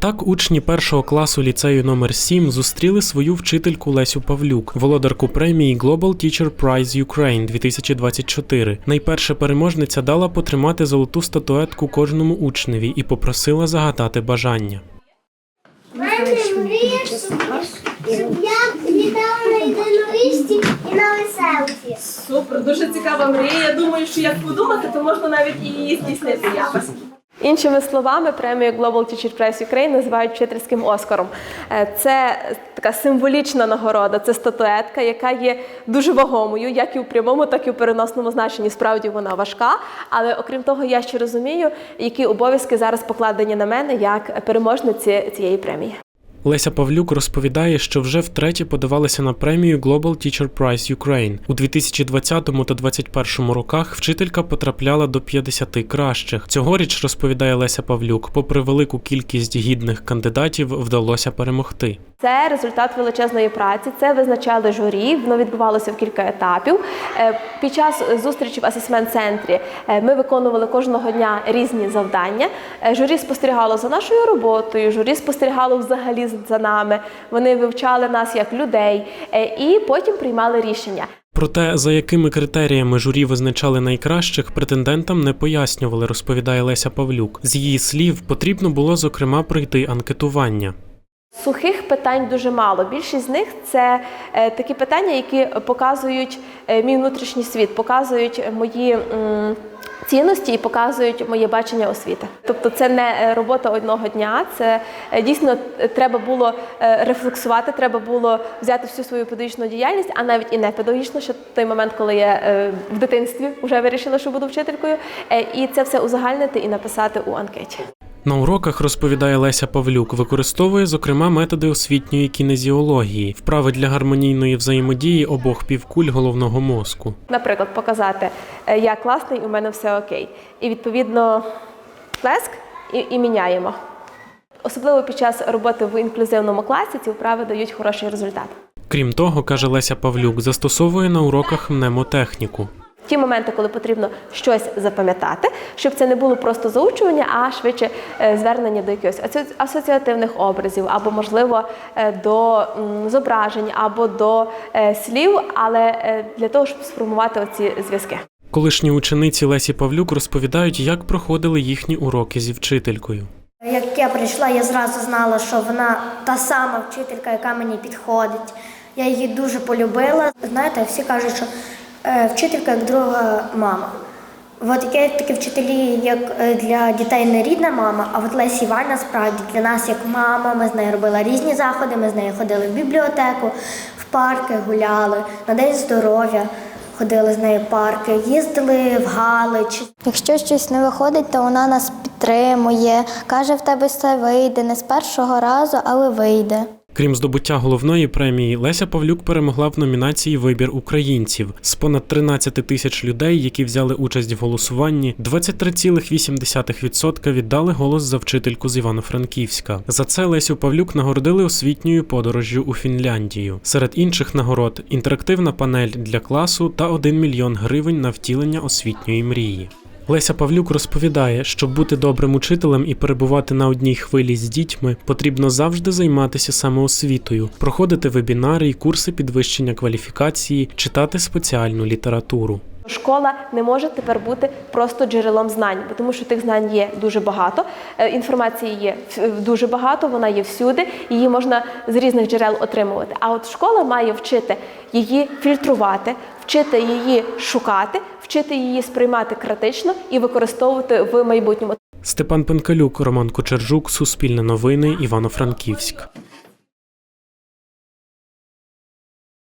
Так, учні першого класу ліцею номер 7 зустріли свою вчительку Лесю Павлюк, володарку премії Global Teacher Prize Ukraine 2024. Найперша переможниця дала потримати золоту статуетку кожному учневі і попросила загадати бажання. Я літала на єдиноріжці і на веселці. Супер, дуже цікава мрія. Я думаю, що як подумати, то можна навіть і її здійснити якось. Іншими словами, премію Global Teacher Prize Ukraine називають вчительським оскаром. Е, Це така символічна нагорода, це статуетка, яка є дуже вагомою, як і у прямому, так і у переносному значенні. Справді вона важка. Але окрім того, я ще розумію, які обов'язки зараз покладені на мене як переможниці цієї премії. Леся Павлюк розповідає, що вже втретє подавалася на премію Global Teacher Prize Ukraine. У 2020 та 2021 роках вчителька потрапляла до 50 кращих. Цьогоріч розповідає Леся Павлюк, попри велику кількість гідних кандидатів, вдалося перемогти. Це результат величезної праці. Це визначали журі. Воно відбувалося в кілька етапів. Е, Під час зустрічі в асесмент-центрі е, ми виконували кожного дня різні завдання. Е, Журі спостерігало за нашою роботою. Журі спостерігало взагалі за нами. Вони вивчали нас як людей і потім приймали рішення. Проте, за якими критеріями журі визначали найкращих, претендентам не пояснювали, розповідає Леся Павлюк. З її слів, потрібно було зокрема пройти анкетування. Сухих питань дуже мало. Більшість з них це е, такі питання, які показують е, мій внутрішній світ, показують мої цінності і показують моє бачення освіти. Тобто, це не е, робота одного дня. Це дійсно треба було рефлексувати, треба було взяти всю свою педагогічну діяльність, а навіть і не педагогічну, ще той момент, коли я в дитинстві вже вирішила, що буду вчителькою, і це все узагальнити і написати у анкеті. На уроках розповідає Леся Павлюк, використовує зокрема методи освітньої кінезіології, вправи для гармонійної взаємодії обох півкуль головного мозку. Наприклад, показати, е, я класний, у мене все окей. І відповідно плеск і, і міняємо. Особливо під час роботи в інклюзивному класі ці вправи дають хороший результат. Крім того, каже Леся Павлюк, застосовує на уроках мнемотехніку. Ті моменти, коли потрібно щось запам'ятати, щоб це не було просто заучування, а швидше е, звернення до якихось асоці- асоціативних образів, або, можливо, е, до зображень, або до е, слів, але для того, щоб сформувати оці зв'язки. Колишні учениці Лесі Павлюк розповідають, як проходили їхні уроки зі вчителькою. Як я прийшла, я зразу знала, що вона та сама вчителька, яка мені підходить. Я її дуже полюбила. Знаєте, всі кажуть, що вчителька як друга мама. От є такі вчителі, як е, для дітей не рідна мама, а от Лесі Івановна справді для нас як мама. Ми з нею робили різні заходи, ми з нею ходили в бібліотеку, в парки гуляли, на День здоров'я ходили з нею в парки, їздили в Галич, Якщо щось не виходить, то вона нас підтримує, каже, в тебе все вийде, не з першого разу, але вийде. Крім здобуття головної премії, Леся Павлюк перемогла в номінації Вибір українців з понад 13 тисяч людей, які взяли участь в голосуванні. 23,8% віддали голос за вчительку з Івано-Франківська. За це Лесю Павлюк нагородили освітньою подорожжю у Фінляндію. Серед інших нагород інтерактивна панель для класу та 1 мільйон гривень на втілення освітньої мрії. Леся Павлюк розповідає, щоб бути добрим учителем і перебувати на одній хвилі з дітьми, потрібно завжди займатися самоосвітою, проходити вебінари і курси підвищення кваліфікації, читати спеціальну літературу. Школа не може тепер бути просто джерелом знань, тому що тих знань є дуже багато. е, Інформації є в- дуже багато, вона є всюди, її можна з різних джерел отримувати. А от школа має вчити її фільтрувати, вчити її шукати, вчити її сприймати критично і використовувати в майбутньому. Степан Пенкалюк, Роман Кочержук, Суспільне новини, Івано-Франківськ.